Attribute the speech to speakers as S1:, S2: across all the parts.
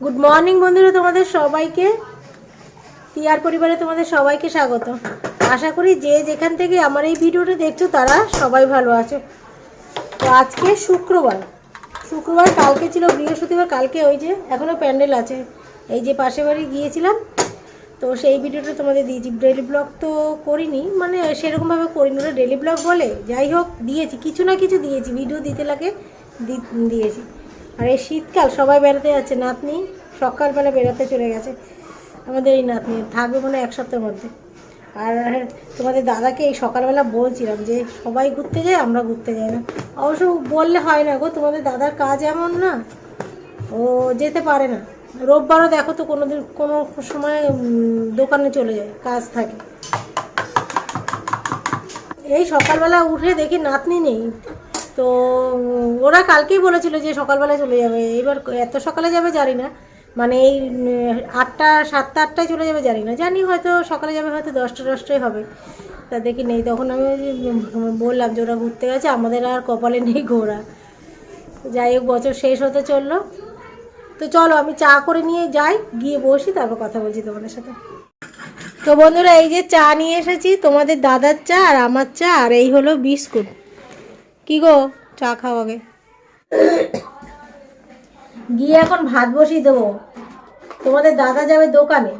S1: Good morning বন্ধুরা, তোমাদের সবাইকে। টিয়ার পরিবারে তোমাদের সবাইকে স্বাগত। আশা করি যে যেখান থেকে আমার এই ভিডিওটা দেখছ, তারা সবাই ভালো আছো। তো আজকে শুক্রবার। শুক্রবার কালকে ছিল, বৃহস্পতিবার কালকে ওই যে এখনও প্যান্ডেল আছে। এই যে পাশে বাড়ি গিয়েছিলাম, তো সেই ভিডিওটা তোমাদের দিয়েছি। ডেলি ব্লগ তো করিনি মানে সেরকমভাবে করিনি ওটা। ডেলি ব্লগ বলে, যাই হোক, দিয়েছি। কিছু না কিছু দিয়েছি। ভিডিও দিতে লাগে দিয়েছি। আর এই শীতকাল, সবাই বেড়াতে যাচ্ছে। নাতনি সকালবেলা বেড়াতে চলে গেছে। আমাদের এই নাতনি থাকবে মানে এক সপ্তাহের মধ্যে। আর তোমাদের দাদাকে এই সকালবেলা বলছিলাম যে, সবাই ঘুরতে যায়, আমরা ঘুরতে যাই না। অবশ্য বললে হয় না গো, তোমাদের দাদার কাজ এমন না। ও যেতে পারে না। রোববারও দেখো তো কোনো দিন, কোনো সময় দোকানে চলে যায়, কাজ থাকে। এই সকালবেলা উঠে দেখি নাতনি নেই। তো ওরা কালকেই বলেছিল যে সকালবেলা চলে যাবে। এবার এত সকালে যাবে জানি না। মানে এই আটটা, সাতটা, আটটায় চলে যাবে জানি না। জানি হয়তো সকালে যাবে, হয়তো দশটা, দশটায় হবে। তা দেখি নেই। তখন আমি বললাম যে ওরা ঘুরতে গেছে। আমাদের আর কপালে নেই ঘোরা। যাই হোক, বছর শেষ হতে চলল। তো চলো, আমি চা করে নিয়ে যাই, গিয়ে বসি, তারপর কথা বলছি তোমাদের সাথে। তো বন্ধুরা, এই যে চা নিয়ে এসেছি, তোমাদের দাদার চা আর আমার চা, আর এই হলো বিস্কুট। কি গো? চা খাও আগে। গিয়ে এখন ভাত বসিয়ে দেবো। তোমাদের দাদা যাবে দোকানে।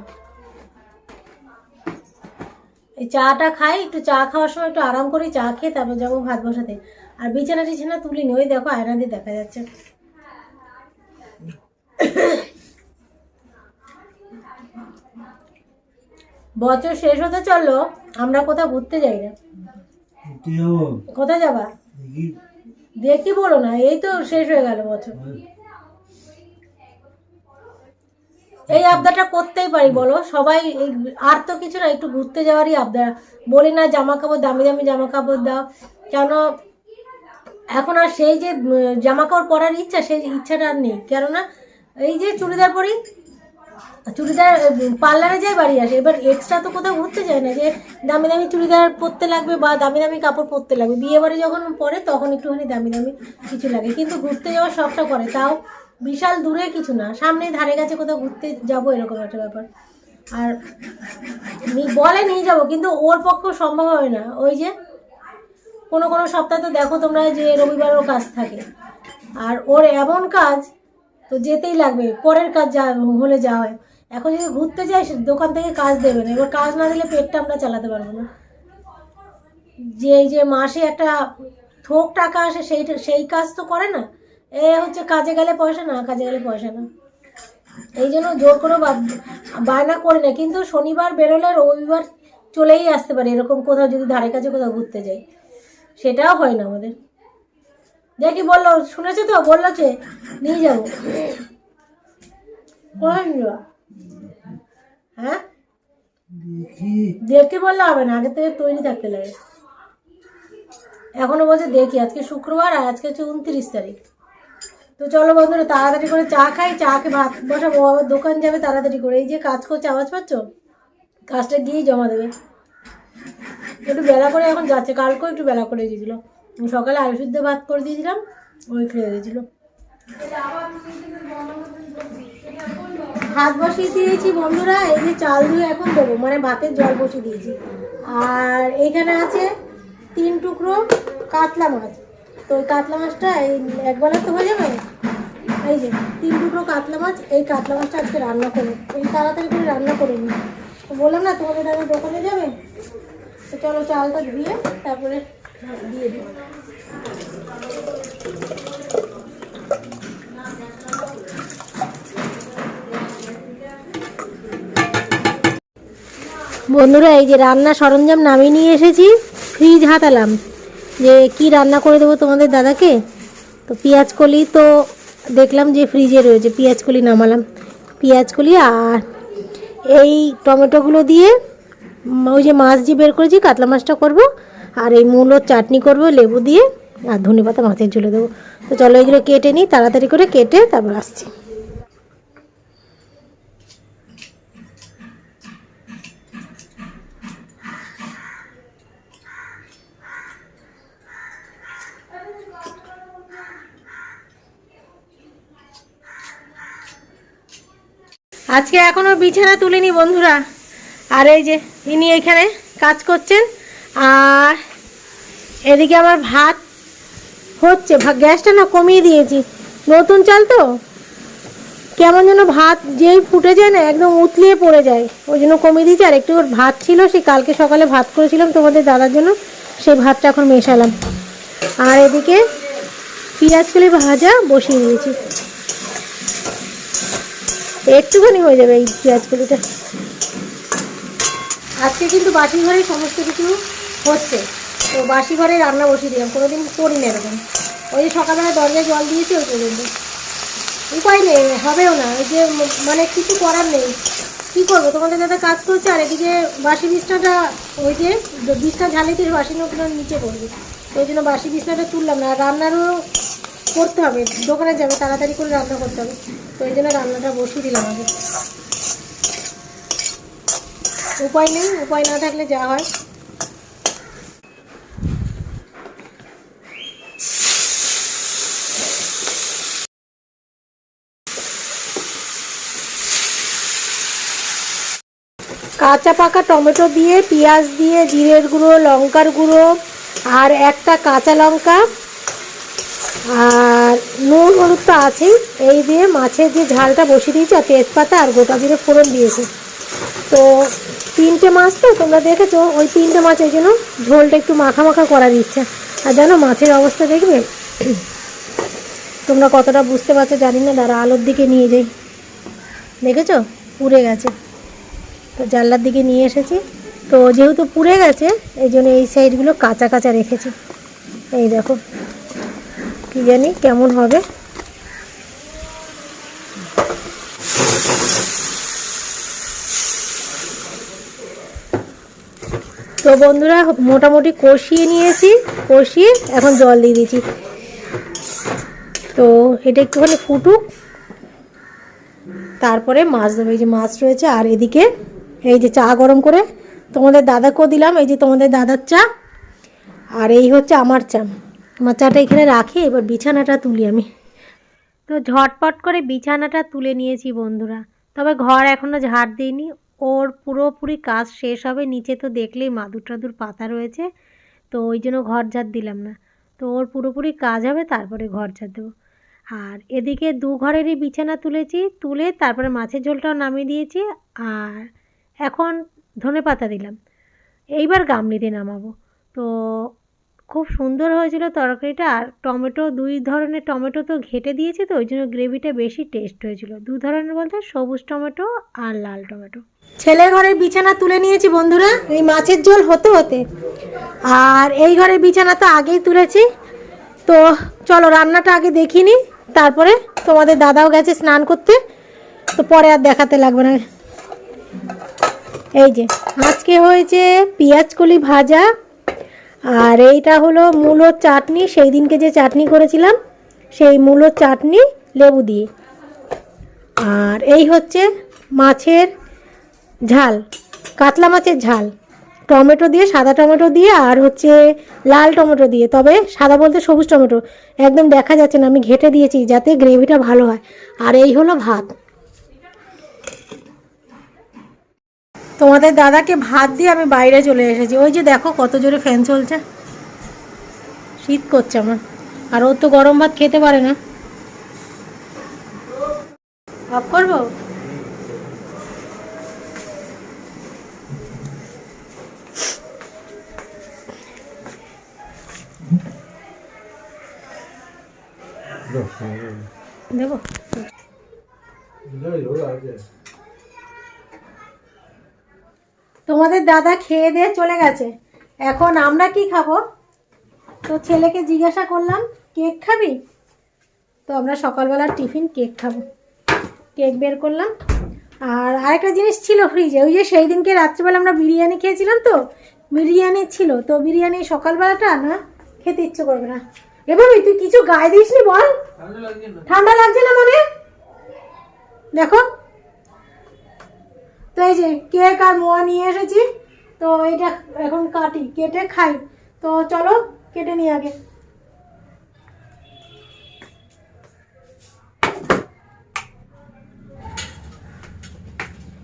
S1: এই চাটা খাই একটু চা খাওয়ার সময় একটু আরাম করি চা খেয়ে তারপর যাব ভাত বসাতে। আর বিছানা টিছানা তুলিনি ওই দেখো আয়না দিয়ে দেখা যাচ্ছে। বছর শেষ হতে চলল আমরা কোথাও ঘুরতে যাই না। কোথায় যাবা?
S2: দেখি
S1: বলো না, এই তো শেষ হয়ে গেল বছর। এই আবদারটা করতেই পারি, বলো। সবাই আর তো কিছু না, একটু ঘুরতে যাওয়ারই আবদার। বলি না জামা কাপড় দামি দামি জামা কাপড় দাও। কেন, এখন আর সেই যে জামা কাপড় পরার ইচ্ছা, সেই ইচ্ছাটা আর নেই। কেননা, এই যে চুড়িদার পরি চুড়িদার পার্লারে যাই বাড়ি আসে, এবার এক্সট্রা তো কোথাও ঘুরতে যায় না, যে দামি দামি চুড়িদার পরতে লাগবে বা দামি দামি কাপড় পরতে লাগবে। বিয়ে বাড়ি যখন পরে তখন একটুখানি দামি দামি কিছু লাগে, কিন্তু ঘুরতে যাওয়ার শখটা করে, তাও বিশাল দূরে কিছু না সামনে ধারে কাছে কোথাও ঘুরতে যাব এরকম একটা ব্যাপার। আর বলে নিয়ে যাব, কিন্তু ওর পক্ষে সম্ভব হবে না, ওই যে কোনো কোনো সপ্তাহে তো দেখো তোমরা যে রবিবারও কাজ থাকে, আর ওর এমন কাজ তো যেতেই লাগবে, পরের কাজ যা হলে যা হয়। এখন যদি ঘুরতে যাই দোকান থেকে কাজ দেবে না। এবার কাজ না দিলে পেটটা আমরা চালাতে পারব না। যে যে মাসে একটা থোক টাকা আসে সেইটা সেই কাজ তো করে না। এ হচ্ছে কাজে গেলে পয়সা না, কাজে গেলে পয়সা না। এই জন্য জোর করে বায়না করে না। কিন্তু শনিবার বেরোলে রবিবার চলেই আসতে পারে। এরকম কোথাও যদি ধারে কাছে কোথাও ঘুরতে যাই, সেটাও হয় না আমাদের। দেখি বলল, শুনেছো তো? বলল যে, নিয়ে যাব। কোথায় নিয়ে? হ্যাঁ?
S2: দেখি।
S1: বললে হবে না আগে থেকে তৈরি থাকতে লাগে। এখনও বলছে দেখি আজকে শুক্রবার আর আজকে হচ্ছে উনত্রিশ তারিখ। তো চলো বন্ধুরা তাড়াতাড়ি করে চা খাই চাকে ভাত বসাবো আবার দোকান যাবে তাড়াতাড়ি করে। এই যে কাজ করছে আওয়াজ পাচ্ছ? কাজটা গিয়েই জমা দেবে। একটু বেলা করে এখন যাচ্ছে কালকেও একটু বেলা করে দিয়েছিল। সকালে আলু সিদ্ধ ভাত করে দিয়েছিলাম ওই খেয়ে দিয়েছিল। ভাত বসিয়ে দিয়েছি, বন্ধুরা, এই যে চাল ধুয়ে এখন দেবো মানে ভাতের জল বসিয়ে দিয়েছি। আর এইখানে আছে তিন টুকরো কাতলা মাছ। তো ওই কাতলা মাছটা এই একবেলা তো হয়ে যাবে? এই যে, তিন টুকরো কাতলা মাছ, এই কাতলা মাছটা আজকে রান্না করব। এই তাড়াতাড়ি করে রান্না করে নিই। তো বললাম না, তোমাদের দাদা দোকানে যাবে? তো চলো চালটা ধুয়ে তারপরে দিয়ে দিই। বন্ধুরা, এই যে রান্না সরঞ্জাম নামিয়ে নিয়ে এসেছি ফ্রিজ হাতালাম। যে কি রান্না করে দেবো তোমাদের দাদাকে? তো কলি তো দেখলাম যে ফ্রিজে রয়েছে কলি নামালাম। কলি আর এই টমেটোগুলো দিয়ে ওই যে মাছ যে বের করেছি, কাতলা মাছটা করব, আর এই মূলোর চাটনি করব, লেবু দিয়ে, আর ধনে পাতা মাছের ঝুলে দেবো। তো চলো এগুলো কেটে নিই, তাড়াতাড়ি করে কেটে তারপর আসছি। আজকে এখনও বিছানা তুলিনি বন্ধুরা। আর এই যে ইনি এখানে কাজ করছেন, আর এদিকে আমার ভাত হচ্ছে। গ্যাসটা না কমিয়ে দিয়েছি। নতুন চাল তো? কেমন যেন ভাত যেই ফুটে যায় না, একদম উতলিয়ে পড়ে যায়। ওই জন্য কমিয়ে দিয়েছি। আর একটু ভাত ছিল সেই কালকে সকালে ভাত করেছিলাম তোমাদের দাদার জন্য। সেই ভাতটা এখন মেশালাম। আর এদিকে পেঁয়াজ কলি ভাজা বসিয়ে দিয়েছি। একটুখানি হয়ে যাবে এই পেঁয়াজ কলিটা আজকে কিন্তু বাসি ঘরে সমস্ত কিছু হচ্ছে। তো বাসি ঘরে রান্না বসিয়ে দিলাম, কোনোদিন করি না এরকম। ওই যে সকালবেলা দরজায় জল দিয়েছি, ওই পর্যন্ত। উপায় নেই, হবেও না। ওই যে মানে কিছু করার নেই। কী করব? তোমাদের দাদা কাজ করছে, আর এদিকে বাসি বিছনাটা, ওই যে বিছনা ঝালিতে বাসি নোটগুলো নিচে পড়বে। ওই জন্য বাসি বিছনাটা তুললাম না। রান্নারও করতে হবে। দোকানে যাবে, তাড়াতাড়ি করে রান্না করতে হবে। তো ওই জন্য রান্নাটা বসিয়ে দিলাম আগে। উপায় নেই, উপায় না থাকলে যা হয়। কাঁচা পাকা টমেটো দিয়ে, পেঁয়াজ দিয়ে, জিরের গুঁড়ো, লঙ্কার গুঁড়ো, আর একটা কাঁচা লঙ্কা। আর নুন হলুদ তো আছেই। এই দিয়ে মাছের যে ঝালটা বসিয়ে দিয়েছি, আর তেজপাতা আর গোটা জিরে ফোড়ন দিয়েছি। তো তিনটে মাছ তো তোমরা দেখেছ, ওই তিনটে মাছ ওই জন্য ঝোলটা একটু মাখা মাখা করার ইচ্ছা। আর জানো, মাছের অবস্থা দেখবে? তোমরা কতটা বুঝতে পারছ জানি না, দাঁড়া আলোর দিকে নিয়ে যাই। দেখেছ? পুড়ে গেছে। তো জানলার দিকে নিয়ে এসেছি। তো যেহেতু পুড়ে গেছে, এই জন্য এই সাইডগুলো কাঁচা কাঁচা রেখেছি। এই দেখো। কি জানি, কেমন হবে? তো বন্ধুরা, মোটামুটি কষিয়ে নিয়েছি, কষিয়ে এখন জল দিয়ে দিয়েছি তো এটা একটুখানি ফুটুক। তারপরে মাছ দেবো, এই যে মাছ রয়েছে, আর এদিকে এই যে চা গরম করে তোমাদের দাদাকেও দিলাম, এই যে তোমাদের দাদার চা, আর এই হচ্ছে আমার চা। আমার চাটা এখানে রাখি, এবার বিছানাটা তুলি আমি। তো ঝটপট করে বিছানাটা তুলে নিয়েছি বন্ধুরা। তবে ঘর এখনও ঝাড় দিইনি, ওর পুরোপুরি কাজ শেষ হবে, নিচে তো দেখলেই মাদুর টাদুর পাতা রয়েছে, তো ওই জন্য ঘর ঝাড় দিলাম না। তো ওর পুরোপুরি কাজ হবে, তারপরে ঘর ঝাড় দেবো। আর এদিকে দু ঘরেরই বিছানা তুলেছি, তুলে তারপরে মাছের ঝোলটাও নামিয়ে দিয়েছি, আর এখন ধনে পাতা দিলাম। এইবার গামলিতে নামাবো। তো খুব সুন্দর হয়েছিল তরকারিটা। আর টমেটো, দুই ধরনের টমেটো তো ঘেটে দিয়েছি তো, ওই জন্য গ্রেভিটা বেশি টেস্ট হয়েছিল। দু ধরনের বলতে সবুজ টমেটো আর লাল টমেটো। ছেলে ঘরের বিছানা তুলে নিয়েছি বন্ধুরা, এই মাছের ঝোল হতে হতে। আর এই ঘরের বিছানা তো আগেই তুলেছি। তো চলো রান্নাটা আগে দেখিনি তারপরে তোমাদের দাদাও গেছে স্নান করতে। তো পরে আর দেখাতে লাগবে না। এই যে, আজকে হয়েছে পেঁয়াজ কলি ভাজা আর এইটা হলো মূলোর চাটনি। সেই দিনকে যে চাটনি করেছিলাম, সেই মূলোর চাটনি লেবু দিয়ে। আর এই হচ্ছে মাছের ঝাল, কাতলা মাছের ঝাল। টমেটো দিয়ে, সাদা টমেটো দিয়ে আর হচ্ছে লাল টমেটো দিয়ে। তবে সাদা বলতে সবুজ টমেটো। একদম দেখা যাচ্ছে না, আমি ঘেটে দিয়েছি যাতে গ্রেভিটা ভালো হয়। আর এই হলো ভাত। তোমাদের দাদাকে ভাত দিয়ে আমি বাইরে চলে এসেছি ওই যে দেখো কত জোরে ফ্যান চলছে শীত করছে আমার আর ও তো গরম ভাত খেতে পারে না অফ করব দেবো তোমাদের দাদা খেয়ে দিয়ে চলে গেছে। এখন আমরা কি খাব? তো ছেলেকে জিজ্ঞাসা করলাম কেক খাবি? তো আমরা সকালবেলার টিফিন কেক খাব। কেক বের করলাম। আর আরেকটা জিনিস ছিল ফ্রিজে ওই যে সেই দিনকে রাত্রিবেলা আমরা বিরিয়ানি খেয়েছিলাম তো? বিরিয়ানি ছিল। তো বিরিয়ানি সকালবেলাটা না খেতে ইচ্ছে করবে না। এভাবে তুই কিছু গায়ে দিসনি বল? ঠান্ডা লাগছে না মানে? দেখো তো এই যে কেক আর মোয়া নিয়ে এসেছি, তো এটা এখন কাটি, কেটে খাই। তো চলো, কেটে নিই আগে।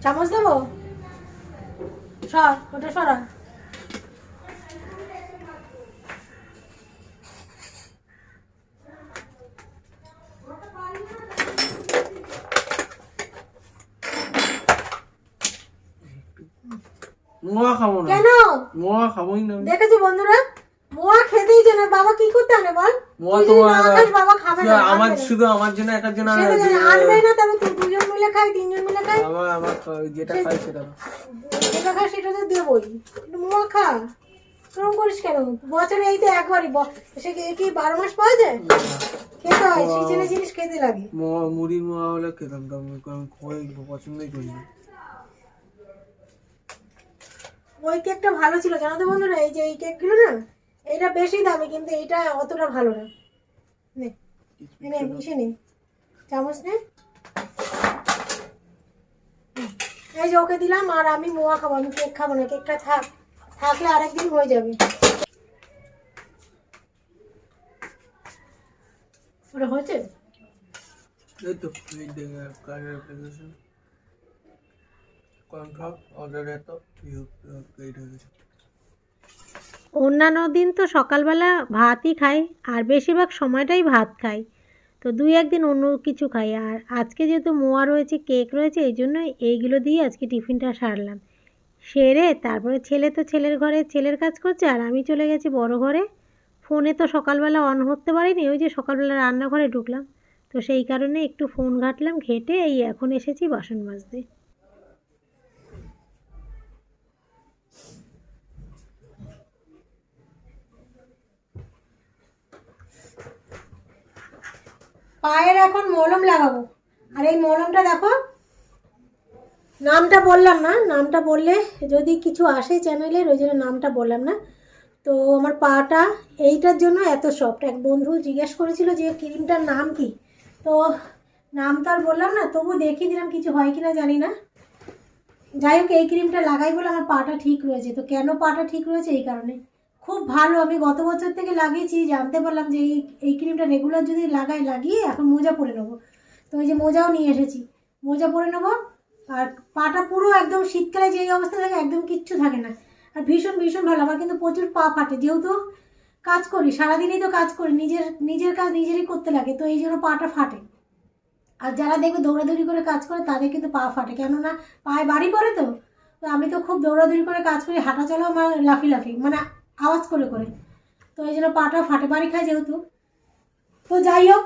S1: চামচ দেবো? সর, ওটা সরা।
S2: মোয়া খাব না।
S1: কেন?
S2: মোয়া খাবোই না আমি।
S1: বন্ধুরা? মোয়া খেতেই জানে বাবা কি করতে আনে বল?
S2: মোয়া তো
S1: যদি বাবা খাবে না
S2: আমার শুধু আমার জন্য একার জন্য
S1: সে তো জানে, আনবে না তবে দুজন মিলে খাই তিনজন মিলে খাই
S2: আমার আমার খা- যেটা খাই সেটা।
S1: যেটা খাই সেটা তো দেবই। মোয়া খা। তোরম করিস কেন? বছরে এই তো একবারই সে কি- বারো মাস পাওয়া যায়? খেতে হয় সিজনে জিনিস খেতে লাগে।
S2: মোয়া মুড়ির মোয়া হলে খেতাম তো আমি পছন্দই করি না।
S1: ওই কেকটা ভালো ছিল জানো তো বন্ধুরা? এই যে এই কেকগুলো না এটা বেশি দামি কিন্তু এটা অতটা ভালো না। নে নে, মিশে চামচ নে। এই যে ওকে দিলাম আর আমি মোয়া খাব আমি কেক খাব না কেকটা থাক থাকলে আরেকদিন হয়ে যাবে। ওটা হয়েছে?
S2: এই তো এই দেখে কার্ডের অ্যাপ্লিকেশন
S3: অন্যান্য দিন তো সকালবেলা ভাতই খাই, আর বেশিরভাগ সময়টাই ভাত খাই। তো দুই একদিন অন্য কিছু খাই, আর আজকে যেহেতু মোয়া রয়েছে, কেক রয়েছে, এই জন্য এইগুলো দিয়ে আজকে টিফিনটা সারলাম। সেরে তারপরে ছেলে তো ছেলের ঘরে ছেলের কাজ করছে, আর আমি চলে গেছি বড় ঘরে। ফোনে তো সকালবেলা অন হতে পারিনি, ওই যে সকালবেলা রান্নাঘরে ঢুকলাম। তো সেই কারণে একটু ফোন ঘাটলাম, ঘেটে এই এখন এসেছি বাসন মাজতে।
S1: পায়ের এখন মলম লাগাবো। আর এই মলমটা দেখো, নামটা বললাম না, নামটা বললে যদি কিছু আসে চ্যানেলের, ওই জন্য নামটা বললাম না। তো আমার পাটা এইটার জন্য এত সফট এক বন্ধু জিজ্ঞেস করেছিল যে, ক্রিমটার নাম কি? তো নাম তো আর বললাম না, তবু দেখিয়ে দিলাম কিছু হয় কি না জানি না। যাই হোক, এই ক্রিমটা লাগাই বলে আমার পাটা ঠিক রয়েছে। তো কেন পাটা ঠিক রয়েছে এই কারণে? খুব ভালো, আমি গত বছর থেকে লাগিয়েছি, জানতে পারলাম যে এই এই ক্রিমটা রেগুলার যদি লাগাই, লাগিয়ে এখন মোজা পরে নেব। তো ওই যে মোজাও নিয়ে এসেছি। মোজা পরে নেব, আর পাটা পুরো একদম শীতকালে যেই অবস্থা থাকে, একদম কিচ্ছু থাকে না। আর ভীষণ ভীষণ ভালো, আমার কিন্তু প্রচুর পা ফাটে, যেহেতু কাজ করি, সারাদিনই তো কাজ করি, নিজের নিজের কাজ নিজেরই করতে লাগে, তো এই জন্য পাটা ফাটে। আর যারা দেখবে দৌড়াদৌড়ি করে কাজ করে, তাদের কিন্তু পা ফাটে, কেননা পায়ে বাড়ি পড়ে তো। তো আমি তো খুব দৌড়াদৌড়ি করে কাজ করি হাঁটা চলাও আমার লাফি লাফি মানে আওয়াজ করে করে। তো এই জন্য পাটা ফাটে, বাড়ি খায় যেহেতু। তো যাই হোক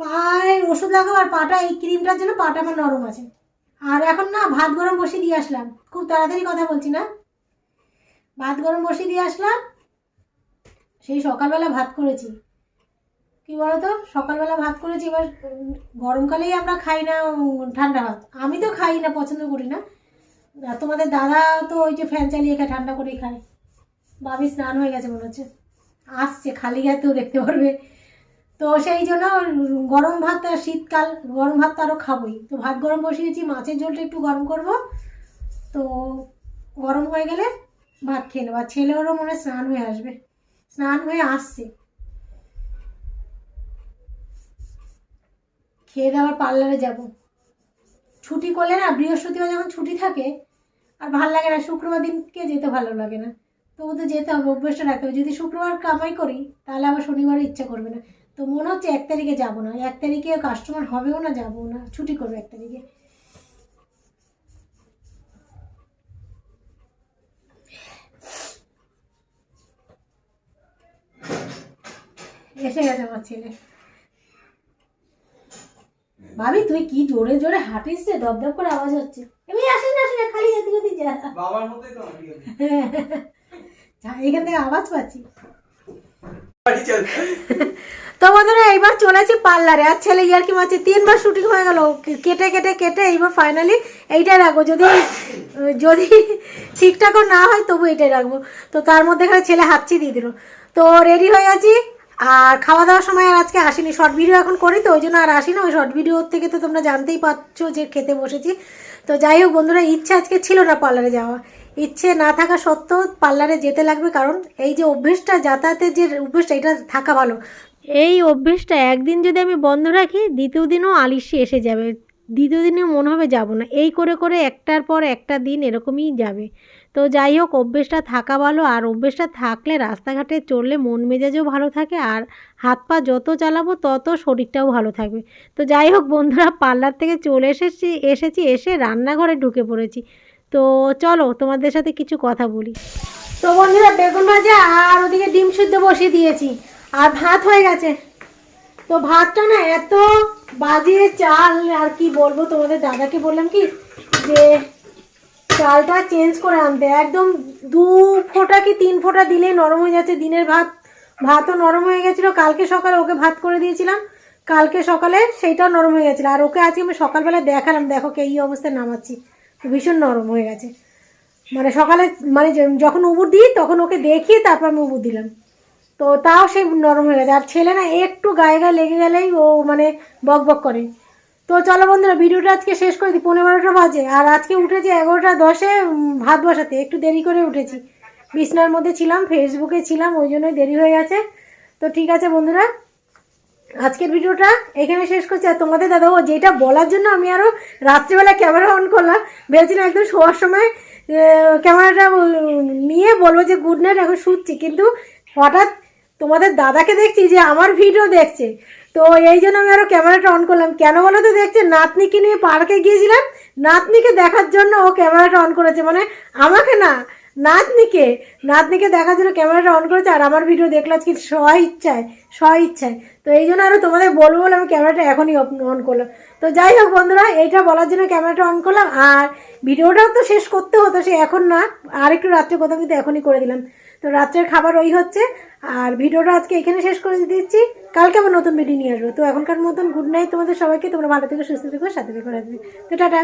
S1: পায়ে ওষুধ লাগাবো আর পাটা, এই ক্রিমটার জন্য পাটা আমার নরম আছে। আর এখন না ভাত গরম বসিয়ে দিয়ে আসলাম। খুব তাড়াতাড়ি কথা বলছি না। ভাত গরম বসিয়ে দিয়ে আসলাম। সেই সকালবেলা ভাত করেছি। কি বলতো? সকালবেলা ভাত করেছি, এবার গরমকালেই আমরা খাই না ঠান্ডা ভাত। আমি তো খাই না, পছন্দ করি না। তোমাদের দাদা তো ওই যে ফ্যান চালিয়ে খায়, ঠান্ডা করেই খায়। বাবি স্নান হয়ে গেছে মনে হচ্ছে। আসছে, খালি গায়েতেও দেখতে পারবে। তো সেই জন্য গরম ভাত আর শীতকাল, গরম ভাত তো আরও খাবোই। তো ভাত গরম বসিয়েছি, মাছের ঝোলটা একটু গরম করব। তো গরম হয়ে গেলে ভাত খেয়ে নেব। আর ছেলেরও মনে স্নান হয়ে আসবে। স্নান হয়ে আসছে। খেয়ে দেওয়ার পার্লারে যাব। ছুটি করলে না, বৃহস্পতিবার যখন ছুটি থাকে, আর ভালো লাগে না, শুক্রবার দিনকে যেতে ভালো লাগে না। তবু তো যেতে হবে অভ্যেসটা রাখতে হবে যদি শুক্রবার কামাই করি তাহলে আবার শনিবারে ইচ্ছা করবে না। তো মনে হচ্ছে এক তারিখে যাব না এক তারিখে কাস্টমার হবেও না যাব না ছুটি করব এক তারিখে। এসে গেছে আমার ছেলে। ভাবি তুই কি জোরে জোরে হাঁটিস রে? দপ করে আওয়াজ হচ্ছে। এমনি আসিস না খালি যেতে যেতে যা।
S2: বাবার মতোই তো আমি।
S1: যা, এখান থেকে আওয়াজ পাচ্ছি। তো বন্ধুরা, এইবার চলেছি পার্লারে। আর ছেলে ইয়ার কি মারছে, তিনবার শুটিং হয়ে গেল। কেটে কেটে কেটে, এইবার ফাইনালি এইটাই রাখব। যদি যদি ঠিকঠাক না হয়, তবু এটাই রাখব। তো তার মধ্যে এখানে ছেলে হাতছি দিয়ে দিল। তো রেডি হয়ে আছি। আর খাওয়া দাওয়ার সময় আর আজকে আসিনি। শর্ট ভিডিও এখন করি তো, ওই জন্য আর আসি না ওই শর্ট ভিডিও থেকে তো তোমরা জানতেই পারছ যে খেতে বসেছি। তো যাই হোক বন্ধুরা, ইচ্ছা আজকে ছিল না পার্লারে যাওয়া। ইচ্ছে না থাকা সত্ত্বেও পার্লারে যেতে লাগবে, কারণ এই যে অভ্যেসটা, যাতায়াতের যে অভ্যেসটা, এটা থাকা ভালো।
S3: এই অভ্যেসটা একদিন যদি আমি বন্ধ রাখি, দ্বিতীয় দিনও আলিশি এসে যাবে। দ্বিতীয় দিনে মনে হবে যাব না। এই করে করে একটার পর একটা দিন এরকমই যাবে। তো যাই হোক, অভ্যেসটা থাকা ভালো, আর অভ্যেসটা থাকলে রাস্তাঘাটে চললে মন মেজাজও ভালো থাকে, আর হাত পা যত চালাবো, তত শরীরটাও ভালো থাকবে। তো যাই হোক বন্ধুরা, পার্লার থেকে চলে এসেছি এসেছি, এসে রান্নাঘরে ঢুকে পড়েছি। তো চলো তোমাদের সাথে কিছু কথা বলি।
S1: তো বন্ধুরা, বেগুন ভাজা আর ওদিকে ডিম সিদ্ধ বসিয়ে দিয়েছি। আর ভাত হয়ে গেছে। তো ভাতটা না এত বাজে চাল, আর কি বলব তোমাদের দাদাকে বললাম কি, যে চালটা চেঞ্জ করে আনতে। একদম দু ফোঁটা কি তিন ফোঁটা দিলেই নরম হয়ে যাচ্ছে। দিনের ভাত, ভাতও নরম হয়ে গেছিল। কালকে সকালে ওকে ভাত করে দিয়েছিলাম। কালকে সকালে সেইটাও নরম হয়ে গেছিল। আর ওকে আজকে আমি সকালবেলা দেখালাম। দেখো কে এই অবস্থায় নামাচ্ছি। ভীষণ নরম হয়ে গেছে। মানে সকালে মানে যখন উবুর দিই, তখন ওকে দেখিয়ে তারপর আমি উবুর দিলাম। তো তাও সেই নরম হয়ে গেছে। আর ছেলে না, একটু গায়ে গায়ে লেগে গেলেই ও মানে বক বক করে। তো চলো বন্ধুরা, ভিডিওটা আজকে শেষ করে দিই। পনেরো বারোটা বাজে, আর আজকে উঠেছি এগারোটা দশে ভাত বসাতে। একটু দেরি করে উঠেছি। বিছনার মধ্যে ছিলাম ফেসবুকে ছিলাম, ওই জন্যই দেরি হয়ে গেছে। তো ঠিক আছে বন্ধুরা। আজকের ভিডিওটা এখানে শেষ করছি। আর তোমাদের দাদা ও, যেটা বলার জন্য আমি আরও রাত্রিবেলা ক্যামেরা অন করলাম। ভেবেছিলাম একদম শোয়ার সময় ক্যামেরাটা নিয়ে বলব যে গুড নাইট এখন শুচ্ছি। কিন্তু হঠাৎ তোমাদের দাদাকে দেখছি যে আমার ভিডিও দেখছে। তো এই জন্য আমি আরও ক্যামেরাটা অন করলাম। কেন বলো তো দেখছে, নাতনিকে নিয়ে পার্কে গিয়েছিলাম। নাতনিকে দেখার জন্য ও ক্যামেরাটা অন করেছে। মানে আমাকে না নাতনিকে নাতনিকে দেখার জন্য ক্যামেরাটা অন করেছে, আর আমার ভিডিও দেখল আজকে স্ব ইচ্ছায় স্ব ইচ্ছায়। তো এই জন্য আরও তোমাদের বলব বলে আমি ক্যামেরাটা এখনই অন করলাম। তো যাই হোক বন্ধুরা, এইটা বলার জন্য ক্যামেরাটা অন করলাম, আর ভিডিওটাও তো শেষ করতে হতো, সে এখন না আর একটু রাত্রে কথা কিন্তু এখনই করে দিলাম। তো রাত্রের খাবার ওই হচ্ছে, আর ভিডিওটা আজকে এখানে শেষ করে দিচ্ছি। কালকে আবার নতুন ভিডিও নিয়ে আসব। তো এখনকার মতন গুড নাইট তোমাদের সবাইকে, তোমরা ভালো থেকে, সুস্থ থেকো, সাথে থেকো তো টাটা।